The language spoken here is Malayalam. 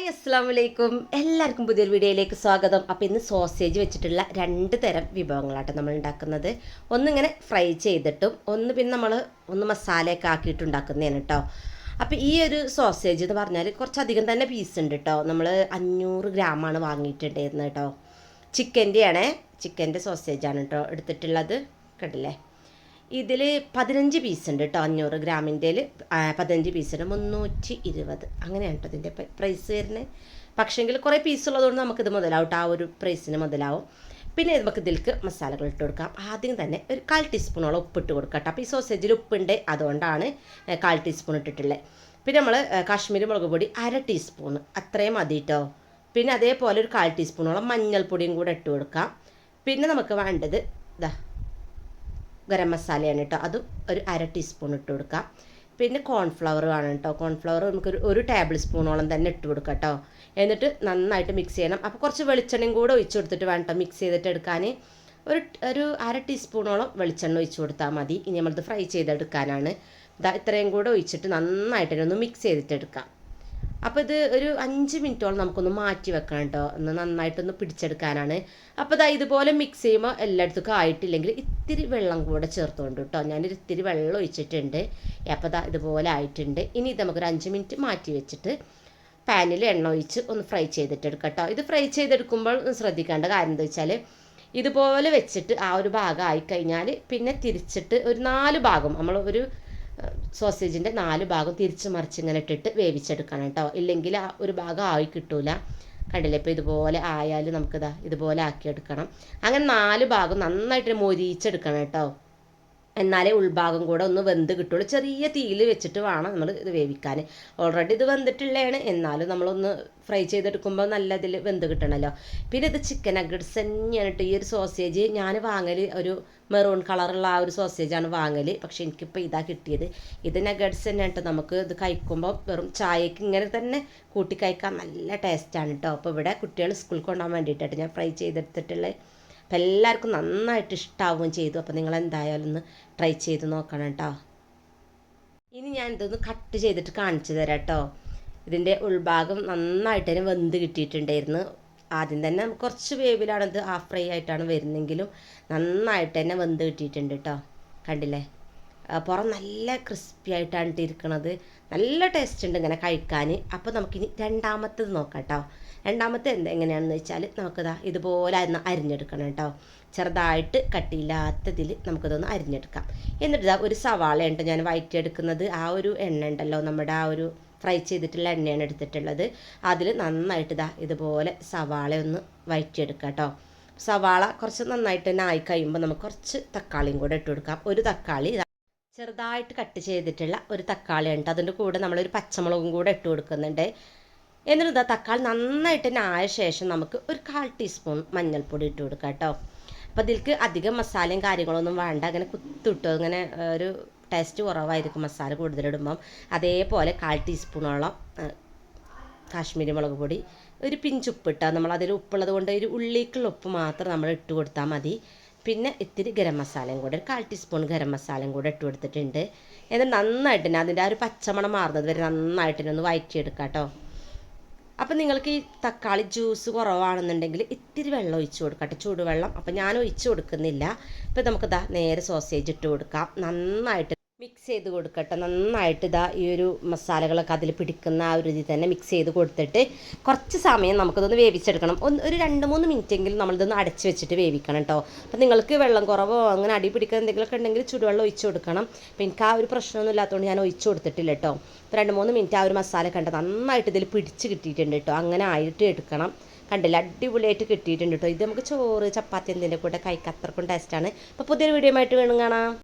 ഹായ് അസ്സാം വലൈക്കും എല്ലാവർക്കും പുതിയൊരു വീഡിയോയിലേക്ക് സ്വാഗതം. അപ്പോൾ ഇന്ന് സോസേജ് വെച്ചിട്ടുള്ള രണ്ട് തരം വിഭവങ്ങളാട്ടോ നമ്മൾ ഉണ്ടാക്കുന്നത്. ഒന്നിങ്ങനെ ഫ്രൈ ചെയ്തിട്ടും ഒന്ന് പിന്നെ നമ്മൾ ഒന്ന് മസാലയൊക്കെ ആക്കിയിട്ട് ഉണ്ടാക്കുന്നതാണ് കേട്ടോ അപ്പോൾ ഈ ഒരു സോസേജ് എന്ന് പറഞ്ഞാൽ കുറച്ചധികം തന്നെ പീസ് ഉണ്ട് കേട്ടോ നമ്മൾ അഞ്ഞൂറ് ഗ്രാമാണ് വാങ്ങിയിട്ടുണ്ടായിരുന്നത് കേട്ടോ ചിക്കന്റെ ആണേ ചിക്കന്റെ സോസേജാണ് കേട്ടോ എടുത്തിട്ടുള്ളത്. കണ്ടില്ലേ? ഇതിൽ പതിനഞ്ച് പീസ് ഉണ്ട് കേട്ടോ അഞ്ഞൂറ് ഗ്രാമിന്റെ പതിനഞ്ച് പീസിന് മുന്നൂറ്റി ഇരുപത്. അങ്ങനെയാണ് കേട്ടോ ഇതിന്റെ പ്രൈസ് വരുന്നത് പക്ഷേങ്കിൽ കുറേ പീസ് ഉള്ളതുകൊണ്ട് നമുക്കിത് മുതലാവും ആ ഒരു പ്രൈസിന് മുതലാവും. പിന്നെ നമുക്ക് ഇതിലേക്ക് മസാലകൾ ഇട്ട് കൊടുക്കാം. ആദ്യം തന്നെ ഒരു കാൽ ടീസ്പൂണോളം ഉപ്പിട്ട് കൊടുക്കാം അപ്പോൾ ഈ സോസേജിൽ ഉപ്പുണ്ട് അതുകൊണ്ടാണ് കാൽ ടീസ്പൂൺ ഇട്ടിട്ടുള്ളത് പിന്നെ നമ്മൾ കാശ്മീരി മുളക് പൊടി അര ടീസ്പൂൺ അത്രയും മതി കേട്ടോ പിന്നെ അതേപോലെ ഒരു കാൽ ടീസ്പൂണോളം മഞ്ഞൾപ്പൊടിയും കൂടെ ഇട്ട് കൊടുക്കാം. പിന്നെ നമുക്ക് വേണ്ടത് ഇതാ ഗരം മസാലയാണ് കേട്ടോ അതും ഒരു അര ടീസ്പൂൺ ഇട്ട് കൊടുക്കാം. പിന്നെ കോൺഫ്ലവർ ആണ് കേട്ടോ കോൺഫ്ലവർ നമുക്ക് ഒരു ടേബിൾ സ്പൂണോളം തന്നെ ഇട്ട് കൊടുക്കാം കേട്ടോ എന്നിട്ട് നന്നായിട്ട് മിക്സ് ചെയ്യണം. അപ്പോൾ കുറച്ച് വെളിച്ചെണ്ണയും കൂടെ ഒഴിച്ചു കൊടുത്തിട്ട് വേണം മിക്സ് ചെയ്തിട്ട് എടുക്കാൻ ഒരു ഒരു അര ടീസ്പൂണോളം വെളിച്ചെണ്ണ ഒഴിച്ച് കൊടുത്താൽ മതി. ഇനി നമ്മളത് ഫ്രൈ ചെയ്തെടുക്കാനാണ്. ഇതാ ഇത്രയും കൂടെ ഒഴിച്ചിട്ട് നന്നായിട്ട് ഒന്ന് മിക്സ് ചെയ്തിട്ട് എടുക്കാം. അപ്പോൾ ഇത് ഒരു അഞ്ച് മിനിറ്റോളം നമുക്കൊന്ന് മാറ്റി വെക്കണം കേട്ടോ ഒന്ന് നന്നായിട്ടൊന്ന് പിടിച്ചെടുക്കാനാണ്. അപ്പോൾ ഇതാ ഇതുപോലെ മിക്സ് ചെയ്യുമ്പോൾ എല്ലായിടത്തും ആയിട്ടില്ലെങ്കിൽ ഇത്തിരി വെള്ളം കൂടെ ചേർത്തുകൊണ്ട് കേട്ടോ ഞാനൊരു ഇത്തിരി വെള്ളം ഒഴിച്ചിട്ടുണ്ട്. അപ്പോൾ ഇതാ ഇതുപോലെ ആയിട്ടുണ്ട്. ഇനി ഇത് നമുക്കൊരു അഞ്ച് മിനിറ്റ് മാറ്റി വെച്ചിട്ട് പാനിൽ എണ്ണ ഒഴിച്ച് ഒന്ന് ഫ്രൈ ചെയ്തിട്ടെടുക്കാം കേട്ടോ ഇത് ഫ്രൈ ചെയ്തെടുക്കുമ്പോൾ ശ്രദ്ധിക്കേണ്ട കാര്യം എന്താ വെച്ചാൽ ഇതുപോലെ വെച്ചിട്ട് ആ ഒരു ഭാഗം ആയിക്കഴിഞ്ഞാൽ പിന്നെ തിരിച്ചിട്ട് ഒരു നാല് ഭാഗം നമ്മൾ ഒരു സോസേജിന്റെ നാല് ഭാഗം തിരിച്ച് മറിച്ച് ഇങ്ങനെ ഇട്ടിട്ട് വേവിച്ചെടുക്കണം കേട്ടോ. ഇല്ലെങ്കിൽ ആ ഒരു ഭാഗം ആയി കിട്ടൂല. കണ്ടില്ലേ? ഇപ്പോൾ ഇതുപോലെ ആയാലും നമുക്കിതാ ഇതുപോലെ ആക്കിയെടുക്കണം. അങ്ങനെ നാല് ഭാഗം നന്നായിട്ട് മൊരിയിച്ചെടുക്കണം കേട്ടോ. എന്നാലേ ഉൾഭാഗം കൂടെ ഒന്ന് വെന്ത് കിട്ടുള്ളൂ. ചെറിയ തീയിൽ വെച്ചിട്ട് വേണം നമ്മൾ ഇത് വേവിക്കാൻ ഓൾറെഡി ഇത് വെന്തിട്ടുള്ളതാണ്. എന്നാലും നമ്മളൊന്ന് ഫ്രൈ ചെയ്തെടുക്കുമ്പോൾ നല്ല ഇതിൽ വെന്ത് കിട്ടണമല്ലോ പിന്നെ ഇത് ചിക്കൻ നഗറ്റ്സ് തന്നെയാണ് കേട്ടോ ഈ ഒരു സോസേജ് ഞാൻ വാങ്ങൽ ഒരു മെറൂൺ കളറുള്ള ആ ഒരു സോസേജാണ് വാങ്ങൽ പക്ഷേ എനിക്കിപ്പോൾ ഇതാ കിട്ടിയത്. ഇത് നഗറ്റ്സ് തന്നെ കേട്ടോ നമുക്ക് ഇത് കഴിക്കുമ്പോൾ വെറും ചായക്ക് ഇങ്ങനെ തന്നെ കൂട്ടി കഴിക്കാൻ നല്ല ടേസ്റ്റാണ് കേട്ടോ അപ്പോൾ ഇവിടെ കുട്ടികൾ സ്കൂളിൽ കൊണ്ടുപോകാൻ വേണ്ടിയിട്ടായിട്ട് ഞാൻ ഫ്രൈ ചെയ്തെടുത്തിട്ടുള്ളത് അപ്പം എല്ലാവർക്കും നന്നായിട്ട് ഇഷ്ടാവുകയും ചെയ്തു. അപ്പോൾ നിങ്ങൾ എന്തായാലും ഒന്ന് ട്രൈ ചെയ്ത് നോക്കണം കേട്ടോ. ഇനി ഞാൻ ഇതൊന്ന് കട്ട് ചെയ്തിട്ട് കാണിച്ചു തരാം കേട്ടോ. ഇതിന്റെ ഉൾഭാഗം നന്നായിട്ട് തന്നെ വെന്ത് കിട്ടിയിട്ടുണ്ടായിരുന്നു. ആദ്യം തന്നെ കുറച്ച് വേവിലാണ് ഇത് ഹാഫ് ഫ്രൈ ആയിട്ടാണ് വരുന്നെങ്കിലും നന്നായിട്ട് തന്നെ വെന്ത് കിട്ടിയിട്ടുണ്ട് കേട്ടോ. കണ്ടില്ലേ? പുറം നല്ല ക്രിസ്പി ആയിട്ടാണ് ഇട്ടിരിക്കുന്നത് നല്ല ടേസ്റ്റ് ഉണ്ട് ഇങ്ങനെ കഴിക്കാൻ അപ്പോൾ നമുക്കിനി രണ്ടാമത്തേത് നോക്കാം കേട്ടോ രണ്ടാമത്തെ എന്ത് എങ്ങനെയാണെന്ന് വെച്ചാൽ നമുക്കിതാ ഇതുപോലെ ഒന്ന് അരിഞ്ഞെടുക്കണം കേട്ടോ ചെറുതായിട്ട് കട്ടിയില്ലാത്തതിൽ നമുക്കിതൊന്ന് അരിഞ്ഞെടുക്കാം. എന്നിട്ട് ഒരു സവാള ഉണ്ട് ഞാൻ വയറ്റിയെടുക്കുന്നത്. ആ ഒരു എണ്ണ ഉണ്ടല്ലോ നമ്മുടെ ആ ഒരു ഫ്രൈ ചെയ്തിട്ടുള്ള എണ്ണയാണ് എടുത്തിട്ടുള്ളത്. അതിൽ നന്നായിട്ട് ഇതാ ഇതുപോലെ സവാള ഒന്ന് വയറ്റിയെടുക്കാം കേട്ടോ സവാള കുറച്ച് നന്നായിട്ട് തന്നെ ആയി കഴിയുമ്പോൾ നമുക്ക് കുറച്ച് തക്കാളിയും കൂടെ ഇട്ട് കൊടുക്കാം. ഒരു തക്കാളി ചെറുതായിട്ട് കട്ട് ചെയ്തിട്ടുള്ള ഒരു തക്കാളി ഉണ്ട് അതിന്റെ കൂടെ നമ്മളൊരു പച്ചമുളകും കൂടെ ഇട്ട് കൊടുക്കുന്നുണ്ട്. എന്നിട്ട് തക്കാളി നന്നായിട്ട് തന്നെ ആയ ശേഷം നമുക്ക് ഒരു കാൽ ടീസ്പൂൺ മഞ്ഞൾപ്പൊടി ഇട്ട് കൊടുക്കാം കേട്ടോ അപ്പോൾ ഇതിൽക്ക് അധികം മസാലയും കാര്യങ്ങളൊന്നും വേണ്ട. അങ്ങനെ കുത്തിട്ടോ അങ്ങനെ ഒരു ടേസ്റ്റ് കുറവായിരിക്കും മസാല കൂടുതലിടുമ്പം. അതേപോലെ കാൽ ടീസ്പൂണോളം കാശ്മീരി മുളക് പൊടി ഒരു പിഞ്ച് ഉപ്പിട്ടാൽ നമ്മൾ അതിൽ ഉപ്പുള്ളത് കൊണ്ട് ഒരു ഉള്ളിക്കുള്ള ഉപ്പ് മാത്രം നമ്മൾ ഇട്ട് കൊടുത്താൽ മതി. പിന്നെ ഇത്തിരി ഗരം മസാലയും കൂടെ ഒരു കാൽ ടീസ്പൂൺ ഗരം മസാലയും കൂടെ ഇട്ട് കൊടുത്തിട്ടുണ്ട്. എന്നിട്ട് നന്നായിട്ട് തന്നെ അതിന്റെ ആ ഒരു പച്ചമണം മാറുന്നത് വരെ നന്നായിട്ട് തന്നെ ഒന്ന് വയറ്റിയെടുക്കാം കേട്ടോ അപ്പം നിങ്ങൾക്ക് ഈ തക്കാളി ജ്യൂസ് കുറവാണെന്നുണ്ടെങ്കിൽ ഇത്തിരി വെള്ളം ഒഴിച്ച് കൊടുക്കട്ടെ ചൂടുവെള്ളം. അപ്പം ഞാൻ ഒഴിച്ച് കൊടുക്കുന്നില്ല. ഇപ്പം നമുക്കിതാ നേരെ സോസേജ് ഇട്ട് കൊടുക്കാം. നന്നായിട്ട് മിക്സ് ചെയ്ത് കൊടുക്കട്ടെ. നന്നായിട്ട് ഇതാ ഈ ഒരു മസാലകളൊക്കെ അതിൽ പിടിക്കുന്ന ആ ഒരു ഇതിൽ തന്നെ മിക്സ് ചെയ്ത് കൊടുത്തിട്ട് കുറച്ച് സമയം നമുക്കിതൊന്ന് വേവിച്ചെടുക്കണം. ഒന്ന് ഒരു രണ്ട് മൂന്ന് മിനിറ്റെങ്കിലും നമ്മളിതൊന്ന് അടച്ച് വെച്ചിട്ട് വേവിക്കണം കേട്ടോ അപ്പം നിങ്ങൾക്ക് വെള്ളം കുറവോ അങ്ങനെ അടി പിടിക്കുന്ന എന്തെങ്കിലുമൊക്കെ ഉണ്ടെങ്കിൽ ചുടുവെള്ളം ഒഴിച്ച് കൊടുക്കണം. അപ്പം എനിക്ക് ആ ഒരു പ്രശ്നമൊന്നും ഇല്ലാത്തതുകൊണ്ട് ഞാൻ ഒഴിച്ച് കൊടുത്തിട്ടില്ല കേട്ടോ രണ്ട് മൂന്ന് മിനിറ്റ് ആ ഒരു മസാല കണ്ട നന്നായിട്ട് ഇതിൽ പിടിച്ച് കിട്ടിയിട്ടുണ്ട് കേട്ടോ അങ്ങനെ ആയിട്ട് എടുക്കണം. കണ്ടില്ല? അടിപൊളിയായിട്ട് കിട്ടിയിട്ടുണ്ട് കേട്ടോ ഇത് നമുക്ക് ചോറ് ചപ്പാത്തി എന്തിന്റെ കൂടെ കഴിക്കാത്രക്കും ടേസ്റ്റാണ് അപ്പോൾ പുതിയൊരു വീഡിയോ ആയിട്ട് വേണം കാണാം.